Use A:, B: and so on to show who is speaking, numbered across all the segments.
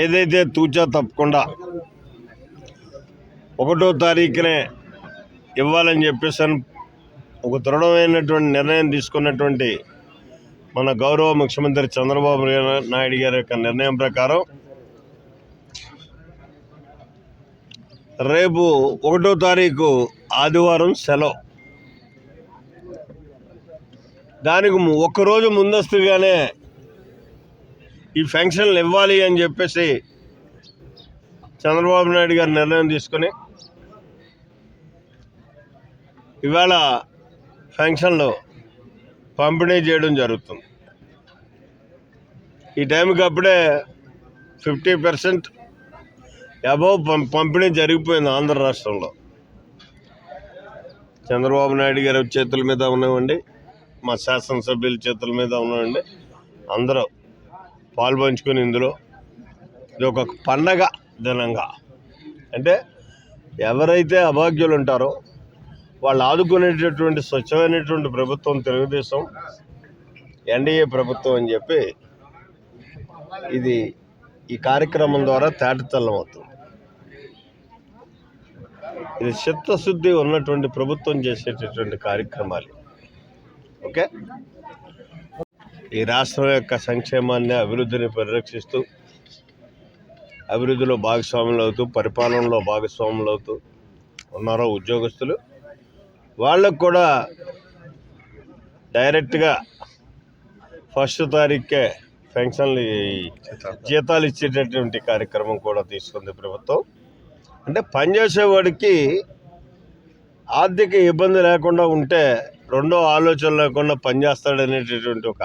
A: ఏదైతే తూచా తప్పకుండా ఒకటో తారీఖునే ఇవ్వాలని చెప్పేసి ఒక దృఢమైనటువంటి నిర్ణయం తీసుకున్నటువంటి మన గౌరవ ముఖ్యమంత్రి చంద్రబాబు నాయుడు గారి యొక్క నిర్ణయం ప్రకారం రేపు ఒకటో తారీఖు ఆదివారం సెలవు. దానికి ఒక్కరోజు ముందస్తుగానే ఈ ఫంక్షన్లు ఇవ్వాలి అని చెప్పేసి చంద్రబాబు నాయుడు గారు నిర్ణయం తీసుకొని ఇవాళ ఫంక్షన్లు పంపిణీ చేయడం జరుగుతుంది. ఈ టైంకి అప్పుడే ఫిఫ్టీ పర్సెంట్ అబౌవ్ పంపిణీ జరిగిపోయింది ఆంధ్ర రాష్ట్రంలో. చంద్రబాబు నాయుడు గారి చేతుల మీద ఉన్నామండి మా శాసనసభ్యుల చేతుల మీద ఉన్నామండి అందరూ పాల్పంచుకొని ఇందులో ఇది ఒక పండగ దినంగా. అంటే ఎవరైతే అభాగ్యులు ఉంటారో వాళ్ళు ఆదుకునేటటువంటి స్వచ్ఛమైనటువంటి ప్రభుత్వం తెలుగుదేశం ఎన్డీఏ ప్రభుత్వం అని చెప్పి ఇది ఈ కార్యక్రమం ద్వారా తేటతెల్లం అవుతుంది ఇది చిత్తశుద్ధి ఉన్నటువంటి ప్రభుత్వం చేసేటటువంటి కార్యక్రమాలు. ఓకే? ఈ రాష్ట్రం యొక్క సంక్షేమాన్ని అభివృద్ధిని పరిరక్షిస్తూ అభివృద్ధిలో భాగస్వాములు అవుతూ పరిపాలనలో భాగస్వాములు అవుతూ ఉన్నారో ఉద్యోగస్తులు? వాళ్ళకు కూడా డైరెక్ట్గా ఫస్ట్ తారీఖే పెన్షన్లు జీతాలు ఇచ్చేటటువంటి కార్యక్రమం కూడా తీసుకుంది ప్రభుత్వం. అంటే పనిచేసేవాడికి ఆర్థిక ఇబ్బంది లేకుండా ఉంటే రెండో ఆలోచన లేకుండా పనిచేస్తాడనేటటువంటి ఒక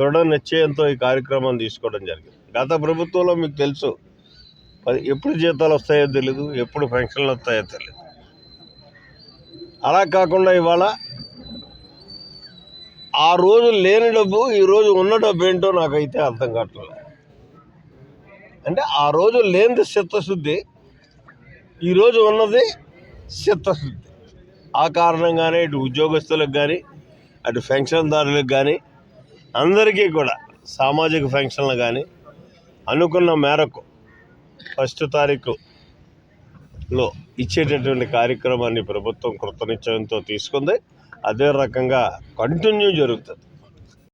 A: దృఢ నిశ్చయంతో ఈ కార్యక్రమం తీసుకోవడం జరిగింది. గత ప్రభుత్వంలో మీకు తెలుసు ఎప్పుడు జీతాలు వస్తాయో తెలియదు ఎప్పుడు పెన్షన్లు వస్తాయో తెలియదు అలా కాకుండా ఇవాళ ఆ రోజు లేని డబ్బు ఈరోజు ఉన్న డబ్బు ఏంటో నాకైతే అర్థం కావట్లేదు. అంటే ఆ రోజు లేనిది చిత్తశుద్ధి ఈరోజు ఉన్నది చిత్తశుద్ధి. ఆ కారణంగానే ఇటు ఉద్యోగస్తులకు కానీ అటు పెన్షన్దారులకు కానీ అందరికీ కూడా సామాజిక ఫంక్షన్లు కానీ అనుకున్న మేరకు ఫస్ట్ తారీఖులో ఇచ్చేటటువంటి కార్యక్రమాన్ని ప్రభుత్వం కృతనిశ్చయంతో తీసుకుంది. అదే రకంగా కంటిన్యూ జరుగుతుంది.